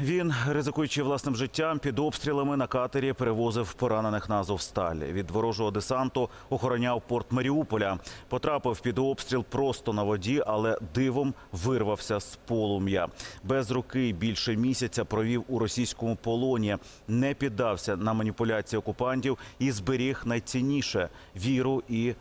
Він, ризикуючи власним життям, під обстрілами на катері перевозив поранених на Азовсталь. Від ворожого десанту охороняв порт Маріуполя. Потрапив під обстріл просто на воді, але дивом вирвався з полум'я. Без руки більше місяця провів у російському полоні. Не піддався на маніпуляції окупантів і зберіг найцінніше віру і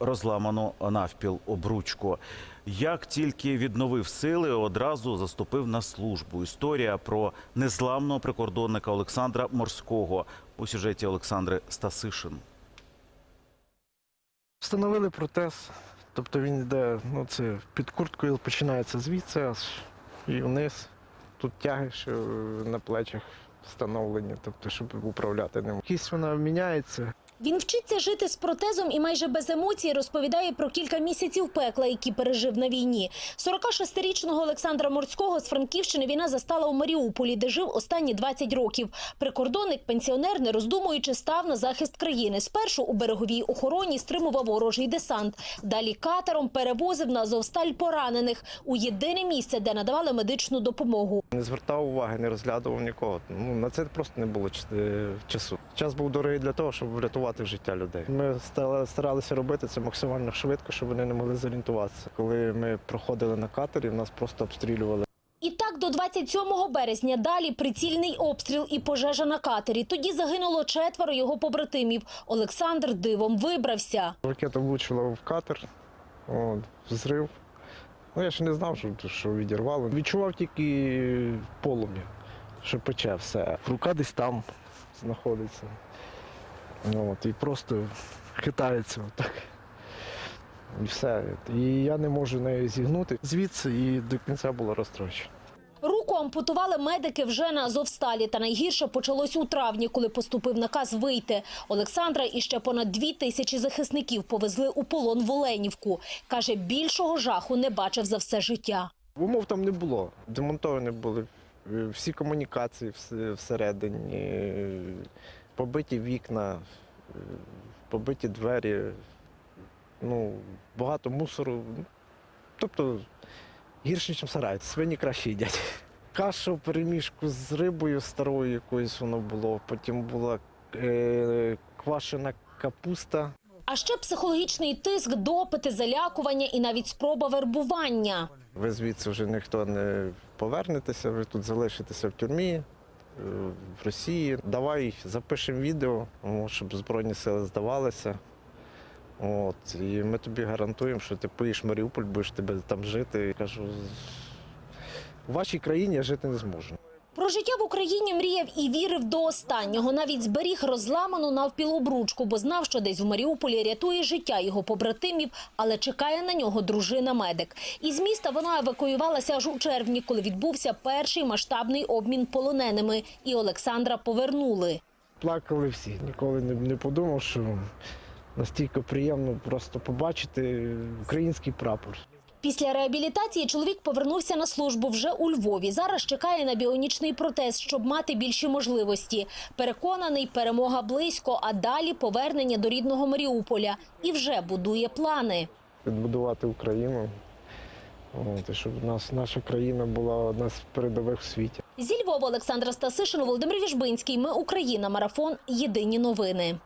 розламану навпіл обручку. Як тільки відновив сили, одразу заступив на службу. Історія про незламного прикордонника Олександра Морського у сюжеті Олександри Стасишин. Встановили протез, тобто він йде, ну це під курткою починається звідси аж і вниз. Тут тяги ще е, на плечах встановлені, тобто, щоб управляти ним. Кість вона міняється. Він вчиться жити з протезом і майже без емоцій розповідає про кілька місяців пекла, які пережив на війні. 46-річного Олександра Морського з Франківщини війна застала у Маріуполі, де жив останні 20 років. Прикордонник, пенсіонер, не роздумуючи, став на захист країни. Спершу у береговій охороні стримував ворожий десант. Далі катером перевозив на Азовсталь поранених у єдине місце, де надавали медичну допомогу. Не звертав уваги, не розглядував нікого. Ну, на це просто не було е, часу. Час був дорогий для того, щоб врятувати життя людей. Ми старалися робити це максимально швидко, щоб вони не могли зорієнтуватися. Коли ми проходили на катері, нас просто обстрілювали. І так до 27 березня далі прицільний обстріл і пожежа на катері. Тоді загинуло четверо його побратимів. Олександр дивом вибрався. Ракета влучила в катер, от, взрив. Ну, я ще не знав, що, що відірвало. Відчував тільки полум'я, що пече все. Рука десь там знаходиться. От, і просто хитається отак. І все. І я не можу нею зігнути. Звідси і до кінця було розстрочено. Руку ампутували медики вже на Азовсталі. Та найгірше почалось у травні, коли поступив наказ вийти. Олександра і ще понад дві тисячі захисників повезли у полон в Оленівку. Каже, більшого жаху не бачив за все життя. Умов там не було. Демонтовані були е, всі комунікації всередині, побиті вікна, е, побиті двері, ну, багато мусору. Тобто гірше, ніж сарай. Свині краще їдять. Каша в переміжку з рибою старою якоюсь воно було. Потім була е, квашена капуста. А ще психологічний тиск, допити, залякування і навіть спроба вербування. Ви звідси вже ніхто не повернетеся, ви тут залишитеся в тюрмі в Росії. Давай запишемо відео, щоб Збройні сили здавалися. От, і ми тобі гарантуємо, що ти поїдеш в Маріуполь, будеш тебе там жити. Я кажу, в вашій країні я жити не зможу. Про життя в Україні мріяв і вірив до останнього. Навіть зберіг розламану навпіл обручку, бо знав, що десь в Маріуполі рятує життя його побратимів, але чекає на нього дружина-медик. Із міста вона евакуювалася аж у червні, коли відбувся перший масштабний обмін полоненими, і Олександра повернули. Плакали всі. Ніколи не подумав, що настільки приємно просто побачити український прапор. Після реабілітації чоловік повернувся на службу вже у Львові. Зараз чекає на біонічний протез, щоб мати більші можливості. Переконаний, перемога близько, а далі повернення до рідного Маріуполя. І вже будує плани. відбудувати Україну. От, щоб нас наша країна була одна з передових в світі. Зі Львова Олександра Стасишин, Володимир Віжбинський. Ми Україна. Марафон. Єдині новини.